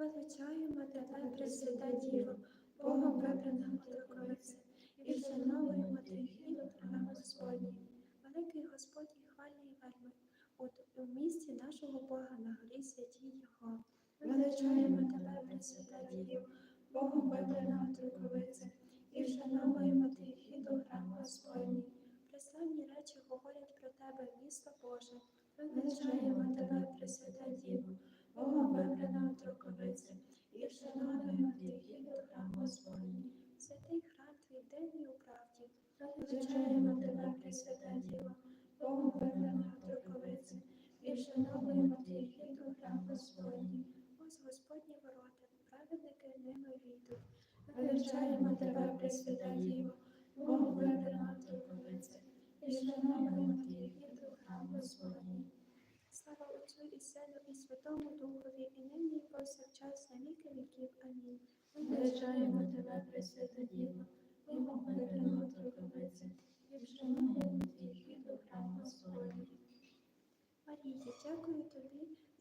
Величаємо тебе, Пресвята Діво, Богом вибрана Митроковиця, і вшановуємо ти гідно храм Господній. Великий Господь і хвальний вельми, у місті нашого Бога на горі святій Його. Величаємо тебе, Пресвята Діво, Богом вибрана Митроковиця, і вшановуємо ти гідно храм Господній. Преславні речі говорять про тебе, місто Боже. Величаємо тебе, Пресвята Діво, Богом вибрана Митроковиця, і вшановуємо ти гідно храм Господній. Святий храм твій денний у правді. Величаємо тебе, Пресвята Діво, Богом вибрана Митроковиця, і вшановуємо ти гідно храм Господній. Ось Господні ворота, праведники ними війдуть. Величаємо тебе, Пресвята Діво, Богом вибрана Митроковиця, і вшановуємо ти гідно храм Господній. Слава Отцю і Сину і Святому Духові, і нині і повсякчас на віки віків. Амінь. Величаємо тебе, Пресвята Діво, Богом вибрана Митроковиця, і вшановуємо ти гідно храм Господній. Марія, дякую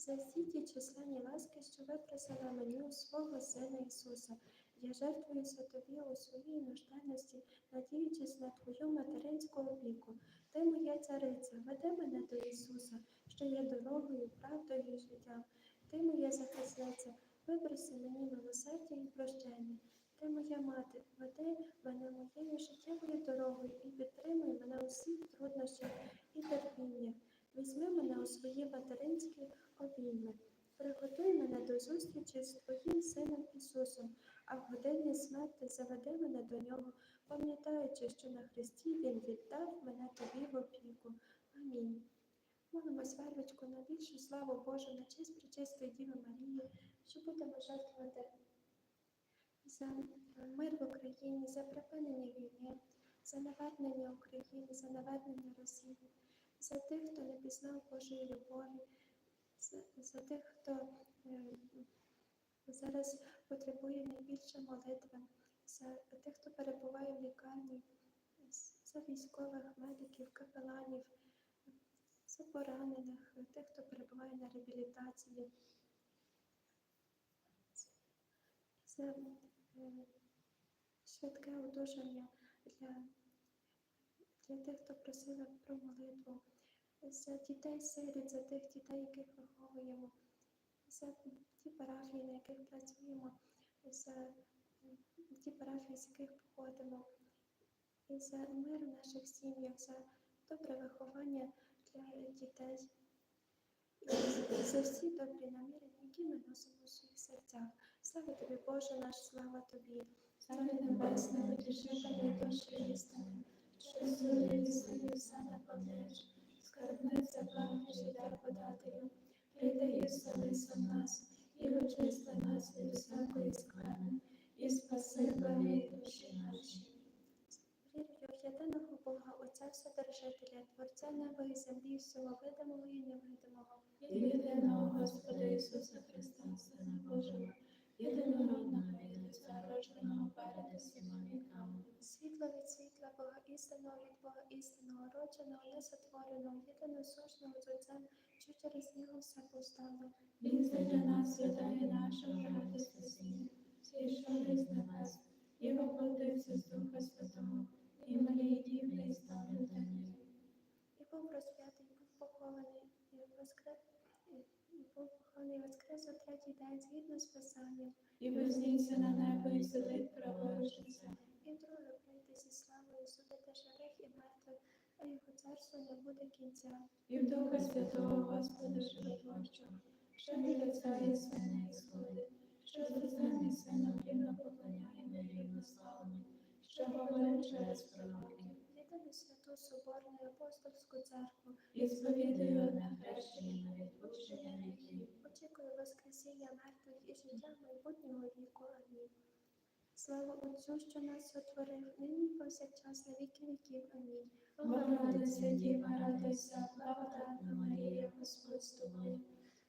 за всі ті численні ласки, що випросила мені у свого Сина Ісуса. Я жертвуюся тобі у своїй нужденності, надіючись на твою материнську опіку. Ти моя цариця, веди мене до Ісуса, що є дорогою, правдою і життям. Ти моя захисниця, випроси мені милосердя і прощення. Ти моя мати, веди мене моєю життєвою дорогою і підтримуй мене у всіх труднощах і терпіннях. Візьми мене у свої материнські обійми. Приготуй мене до зустрічі з Твоїм Сином Ісусом, а в годині смерти заведи мене до нього, пам'ятаючи, що на Христі Він віддав мене тобі в опіку. Амінь. Молимось, вервичку, на більшу славу Божу, на честь пречистої Діви Марії, що будемо жертвувати за мир в Україні, за припинення війни, за навернення України, за навернення Росії, за тих, хто не пізнав Божої любові, за, тих, хто е, зараз потребує найбільше молитви, за тих, хто перебуває в лікарні, за військових, медиків, капеланів, за поранених, тих, хто перебуває на реабілітації, за е, швидке одужання для, для тих, хто просили про молитву, за дітей сиріт, за тих дітей, яких виховуємо, за ті парафії, на яких працюємо, за ті парафії, з яких походимо, і за мир в наших сім'ях, за добре виховання для дітей. І за всі добрі наміри, які ми носимо у своїх серцях. Слава тобі, Боже наш, слава тобі, Царю Небесний, утішителю душі істини, що злої сили все наповниш, скарбниця правди життя подателю, прийди і вселися в нас, і очисти нас від всякої скверни, і спаси благі душі наші. Вірю в єдиного Бога, Отця Вседержителя, Творця неба і землі, всього видимого і невидимого. і єдиного Господа Ісуса Христа, Сина Божого, єдинородного від Отця, перед усіма віками, Світло від світла Бога істинного від Бога істинного, родженого, несотвореного, єдиносушного з Отцем, що через нього все повстало. Він для нас святає нашого ради спасіння, зійшов із небес, і воплотився з Духа Святого, і Марії Дівни став людиною. І був розп'ятий, був похований, і воскрес, і був похований, воскрес у третій день, згідно з Писанням, І вознісся на небо і сидить праворуч Отця. і вдруге прийде зі славою судити живих і мертвих, а його царство не буде кінця. І в Духа Святого Господа Животворчого, що від Отця і Сина і сходить, що з Отцем і Сином рівно поклоняємо і рівно славимо, що говорить через пророків, Єдину святу Соборну і апостольську церкву, і сповідує одне хрещення на відпущення гріхів. очікую Воскресіння мертвих і життя майбутнього віку. Слава Отцю, що нас сотворив, нині повсякчас на віки віків. Амінь. Богородиця Діва, радуйся, благодатна Марія, Господь з тобою,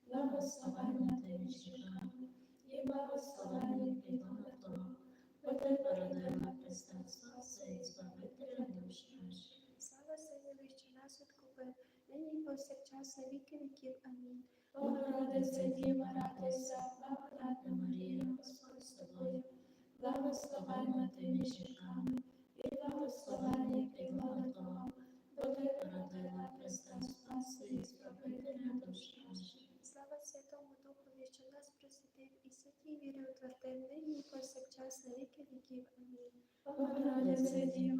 благословенна ти між жінками, і благословенний плід Твого, бо ти породила Христа Спаса і Збавителя душ наших. Слава Синові, що нас відкупив, нині повсякчас на віки віків. Амінь. Богородиця Діва, радуйся, благодатна благословенна ти між жінками, і благословенний плідло Того, бо ти породила Христа Спасу і Збавителя душ наших. Слава Святому Духові, що нас просвітив і святій вірі утвердив нині і повсякчас на віки віків. Амінь. Богородице, Діво,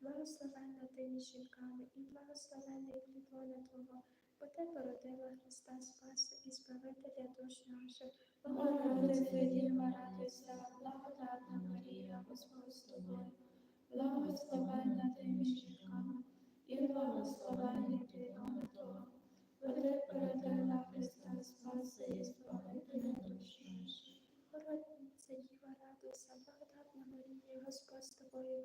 благословенна ти між жінками, і благословенний плід лона Твого, бо ти породила Христа Спаса і Збавителя душ наших. Богородице Діва, радуйся, благодатна Марія, Господь з тобою, благословенна ти між жінками, і благословенний плід лона Твого, бо ти породила Христа Спаси і Збавителя душ наших. Богородице Діва, радуйся, благодатна Марія, Господь з тобою,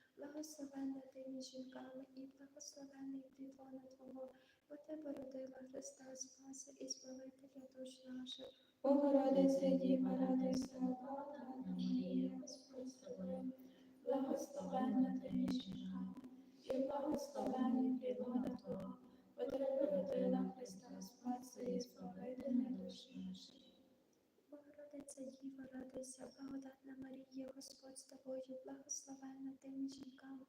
благословенна ти між жінками, і благословенний плід лона Твого, бо ти породила Христа Спаси і Збавителя душ наших. Богородице Діва, радуйся, благодатна Марія, Господь з тобою, благословенна ти між жінками, і благословенний плід лона Твого, бо ти породила Христа Спаси і Збавителя душ наших. Богородице Діва, радуйся, благодатна Марія, Господь з тобою, благословенна ти між жінками,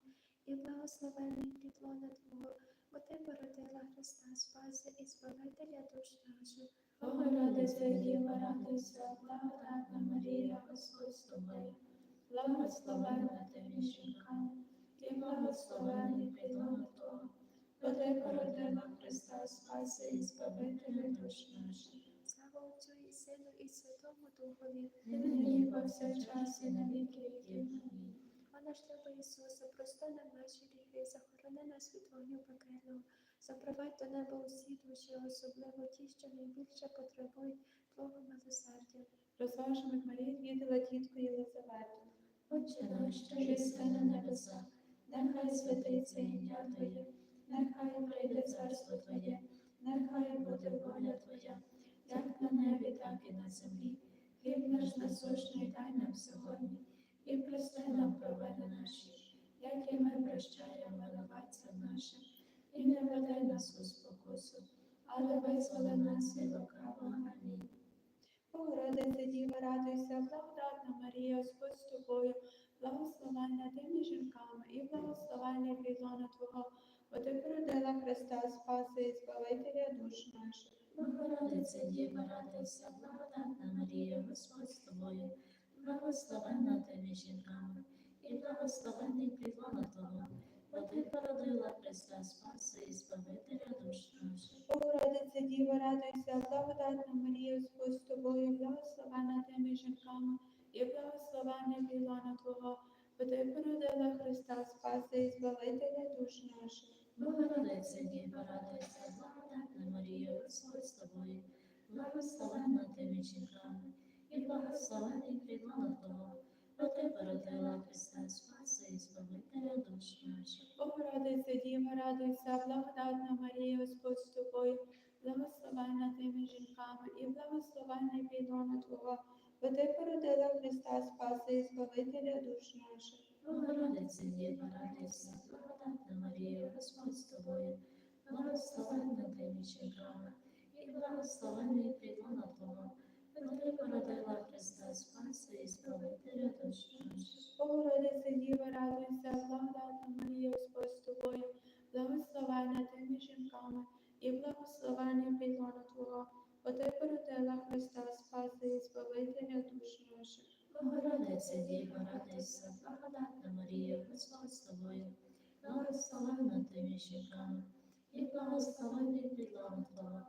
і благословенний плід лона Твого, бо ти породила Христа Спаси і Збавителя душ наших. Богородице Діва, радуйся, благодатна Марія, Господь з тобою, благословенна ти між жінками, і благословенний плід лона Твого, бо ти породила Христа Спаси і Збавителя душ наших. Слава Отцю і Сину і Святому Духові. Нині повсякчас і на віки віків. Амінь. Наш любий Ісусе, прости нам наші гріхи, захорони нас від вогню пекельного, запровадь до неба усі душі, особливо ті, що найбільше потребують Твого милосердя. Розважених Марії віддала тітку Єлизавету. Отче наш, що єси на небесах, нехай святиться ім'я Твоє, нехай прийде царство Твоє, нехай буде воля Твоя, як на небі, так і на землі. Хліб наш насущний дай нам сьогодні, і прости нам провини наші, як і ми прощаємо винуватцям нашим, і не веди нас у спокусу, але визволи нас від лукавого. Амінь. Діва, радуйся, благодатна Марія, Господь з тобою, благословенна ти між жінками, і благословенний плід Твого, бо ти породила Христа Спаси і Збавителя душ наших. Богородице Діва, радуйся, благодатна Марія, Господь з тобою, благословенна ти між жінками, і благословенний плід лона Твого, бо ти породила Христа Спаси і Збавителя душ наших. Богородице Діва, радуйся, благодатна Марія, Господь з тобою, благословенна ти між жінками, і благословенний плід лона Твого, бо ти породила Христа Спаси і Збавителя душ наших. Богородице Діва, радуйся, благодатна Марія, Господь з тобою, благословенна ти між жінками, і благословенний радуйся, благодатна Марія, Господь з тобою, благословенна ти між жінками, і благословенний плідона Твого, бо ти породила Христа Спаса і Збавителя душ наших. Богородице Діва, радуйся, благодатна Марія, Господь з тобою, благословенна ти між жінками, і благословенний плідлона Твого, бо ти породила Христа Спаса і Збавителя душ наших. Богородице Діва, радуйся, благодатна Марія, Господь з тобою, благословенна ти між жінками, і благословенний плідона Твого, бо ти породила Христа Спаса і Збавителя душ наших. Богородице Діва, радуйся, благодатна Марія, Господь з тобою, благословенна ти між жінками, і благословенний плідлона Твого,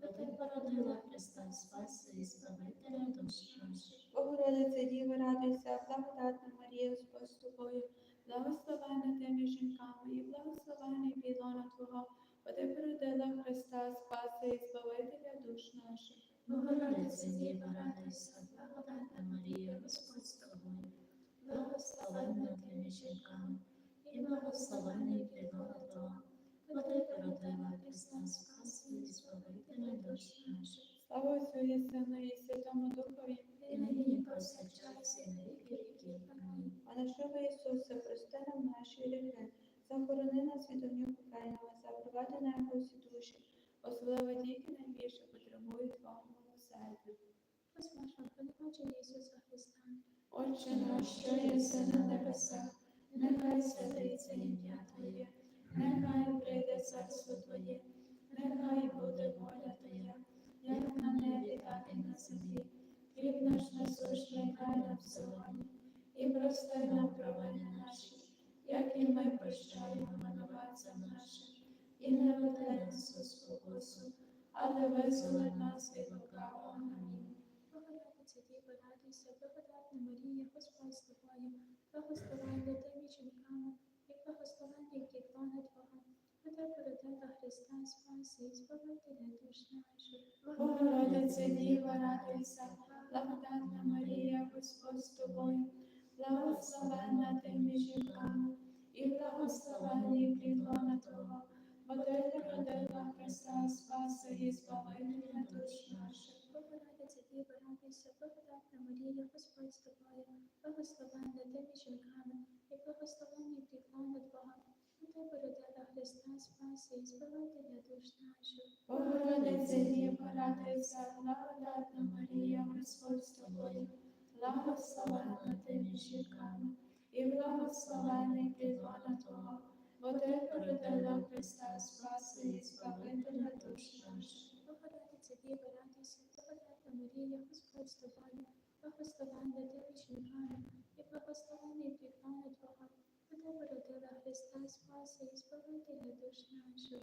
бо ти породила Христа Спаса і Збавителя душ наших. Богородице Діва, радуйся, благодатна Марія, Господь з тобою, благословенна ти між жінками, і благословений плідона Твого, бо ти породила Христа Спаса і Збавителя душ наших. Богородице Діва, радуйся, благодатна Марія, Господь з тобою, благословенна ти між жінками, і благословений плідона Твого, бо ти породила Христа Спаса і Збавителя душ наших. Слава Отцю і Сину і Святому Духові, І нині повсякчас і на віки віків. Амінь. а нашого Ісуса, прости нам наші гріхи, захорони нас від огню покайного, запровади на усі душі, особливо ті, найбільше потребують Твого милосердя. Розмашно пробачення Ісуса Христа. Отче наш, що єси на небесах, нехай святиться ім'я Твоє, нехай прийде царство Твоє, нехай буде воля Твоя, як на небі, так і на землі. Хліб наш насущний дай нам сьогодні, і прости нам провини наші, як і ми прощаємо винуватцям нашим, і не веди нас у спокусу, але визволи нас від лукавого. Амінь. Діва, радуйся, благодатна Марія, Господь з тобою, благословенна ти між жінками, і благословенний плідлона Твого, бо ти породила Христа Спаси і Збавителя душ наших. Богородице Діва, радуйся, благодатна Марія, Господь з тобою, благословенна ти між жінками, і благословенний плідлона Твого, бо ти породила Христа Спаса і Збавителя душ наших. Богородиця Діва, радуйся, благодатна Марія, Господь з тобою, благословенна ти між жінками, і благословенний плідлона Бога. бо ти породила Христа Спаси і Збавителя душ наших. Богородице Діва, радуйся, благодатна Марія, Господь з тобою, благословенна ти між жінками, і благословенний плідлона Твого, бо ти породила Христа Спаса і Збавителя душ наших. Богородиця Діва, радуйся, благодатна Марія, Господь з тобою, благословенна ти між жінками, і благословенний плідлона Твого, бо ти породила Христа Спаси і Збавителя душ наших.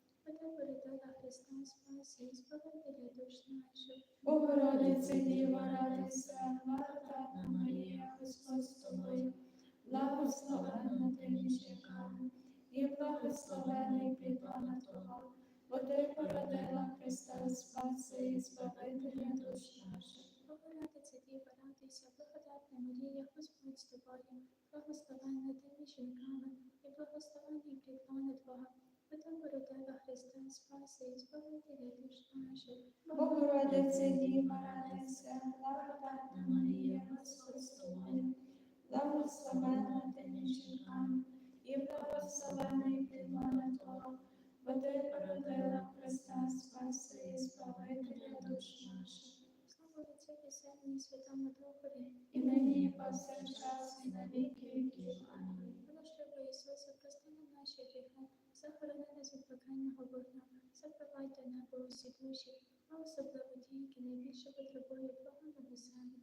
бо ти породила Христа Спаси і Збавителя душ наших. Богородице Діва, радуйся, благодатна Марія, Господь з тобою, благословенна ти між жінками, і благословений плідлона Твого, бо ти породила Христа Спаса і Збавителя душ наших. Богородиця Діва, радуйся, благодатна Марія, Господь з тобою, благословенна ти між жінками, і благословенний плідлона Твого, бо ти породила Христа Спаси і Збавителя душ наших. Богородице Діва, радуйся, благодатна Марія, Господь з тобою, благословенна ти між жінками, і благословений плідлона Твого, бо ти породила Христа Спаса і душ наших. Слава Отцю і Сину і Святому Духові, і нині і повсякчас, і на віки віків. Амінь. Захорони з від пекельного вогня, запивайте небо усі душі, а особливо ті, які найбільше потребують Твого небесання.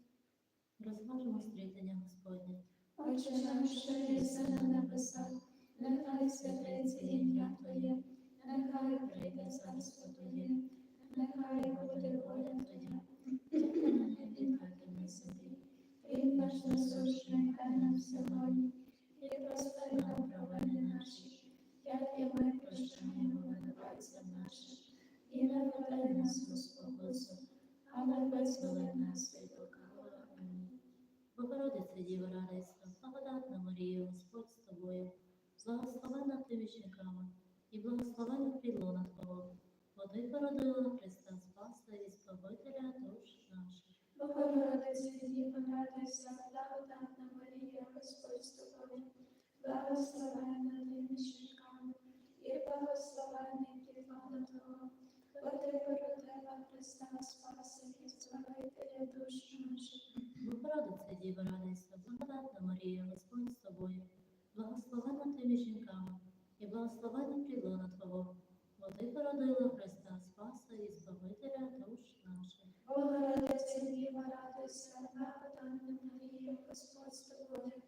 Розважимо стрітання Господнє. Отче наш, що єси на небесах, нехай святиться ім'я Твоє, нехай прийде царство Твоє, нехай буде воля Твоя, як на небі, і наш насущний, хай нам сьогодні, і прости нам і ми прощаємо винуватцям нашим, і не веде нас у спокусу, але визволи нас від лукавого. Амінь. Богородиця Діва радісно, благодатна Марія, Господь з тобою, благословена ти між жінками, і благословена підлона Твого, бо ти породила Христа Спаса і Збавителя душ наших. Богородиця Діва радісно, благодатна Марія, Господь з тобою, благословена ти між жінками, благословенний плідлона Твого, бо Христа Спаса і Збавителя душ наших. Богородице Діва радуйся, благодатна Марія, Господь з тобою, благословена ти між жінками, і благословенний плідлона Твого, бо ти породила Христа Спаса і Збавителя душ наших. Богородице, Діва, радуйся, благодатна Марія, Господь з тобою,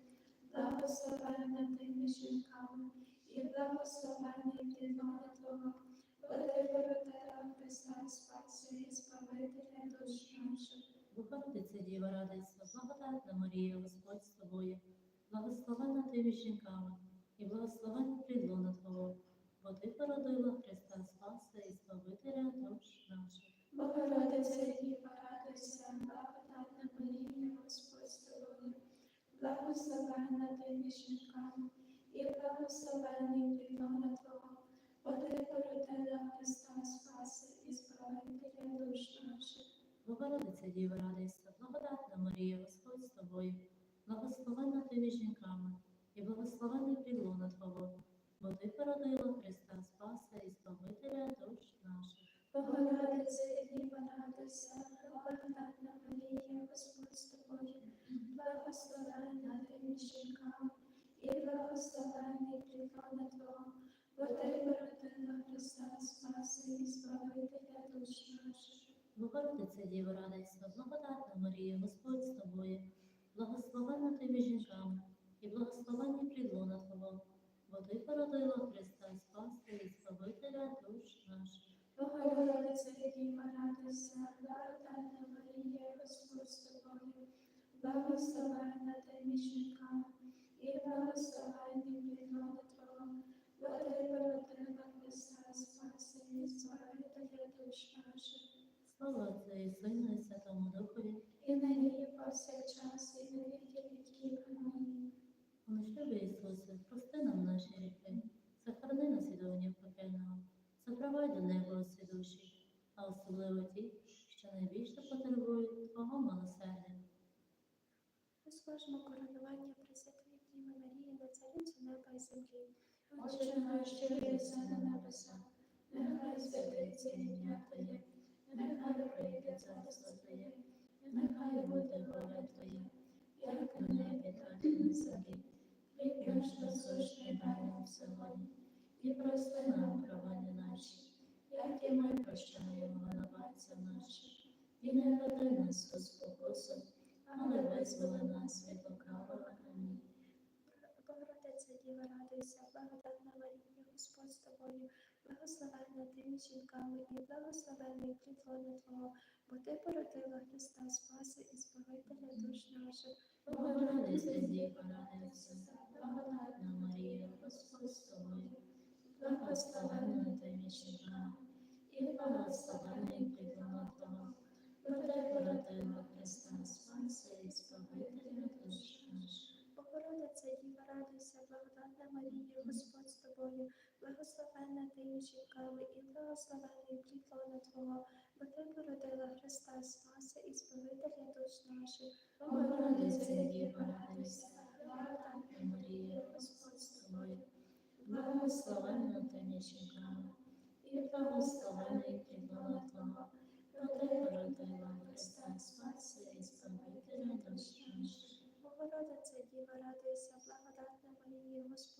благословенна ти між жінками, і благословенний плідлона Твого, бо ти породила Христа Спаса і Збавителя душ наших. Богородице Діва радуйся, благодатна Марія, በፈሰረን Сину і Святому Духові, і нині і повсякчас, і на віки віків. Амінь. Милостивий Ісусе, прости нам наші гріхи, захорони нас від вогню пекельного, запровай до неба усі душі, а особливо ті, що найбільше потребують Твого милосердя. Розкажемо коронування Пресвятої Діви Марії на царицю неба і землі. Отче наш, що єси на небесах, нехай святиться ім'я Твоє, нехай прийде царство Твоє, нехай буде воля Твоя, як на небі, так і на землі. Хліб наш насущний дай нам сьогодні, і прости нам провини наші, як і ми прощаємо винуватцям нашим, і не веди нас у спокусу, але визволи нас від лукавого. Амінь. Богородиця Діва, радуйся, благодатна Марія, Господь з тобою, благословенна ти між жінками, і благословенний плідлона Твого, бо ти породила Христа Спаси і Збавителя душ наших. Богородице, Діва, радуйся, благодатна Марія, Господь з тобою, благословенна ти між жінками, і благословенний Твого, бо ти породила Христа Спаси і Збавителя душ наших. Богородиця Діва, радуйся, благодатна Марія, Господь з тобою, благословенна ти жінками, і благословенний плідлона Твого, бо ти породила Христа Спаси і Збавителя душ наших. Богородице, Діва, радуйся, благодатна Марія, Господь з тобою, благословенна ти між жінками, і благословений плідлона Твого, бо ти породила Христа Спаси і Збавителя душ наших. Богородиця Діва, радуйся, благодатна Марія, Господь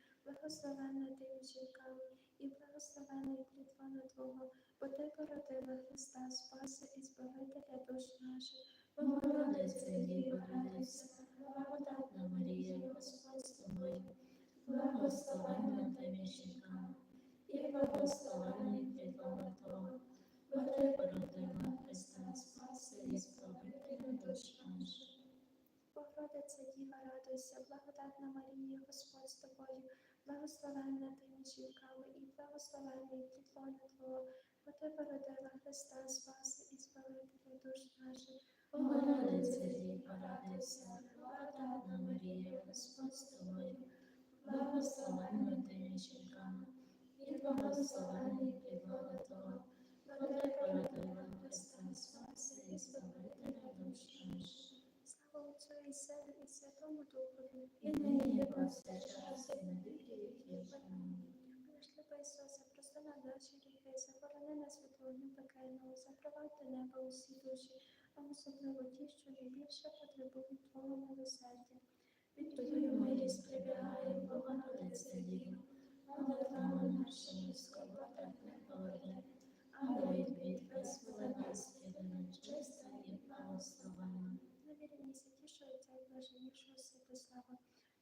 благословенна ти між жінками, і благословенний плідлона Твого, бо ти породила Христа Спаси і Збавителя душ наших. Богородице, Діва, радуйся, благодатна Марія, Господь з тобою, благословенна ти між жінками, і благословенний плідлона Твого, бо ти породила Христа Спаси і Збавителя душ наших. Богородице, Діва, радуйся, благодатна Марія, Господь з тобою, благословенна ти між жінками, і благословенний плітлона Твого, бо ти породила Христа Спаси і Збавителя душ наших. Богородице, Діва, радуйся, благодатна Марія, Господь з тобою, благословенна ти між жінками, і благословенний плідлона Твого, бо ти породила Христа Спаси і Збавителя душ наших. Слава Отцю і Сину і Святому Духові. І нині є повсякчас і на віки Амінь. Пришлипа Ісусе, прости наші гріхи, захорони нас від вогню пекельного, запровадьте небо усі душі, а особливо ті, що найбільше потребують Твого милосердя. Від Твою милість прибігає, Богородице Діво, молитвами нашими скорботах не поведи, але від бід визволи нас, єдина чиста і. На найсвятішого Отця і блаженнішого Святослава.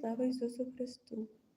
віків. Амінь. Дякую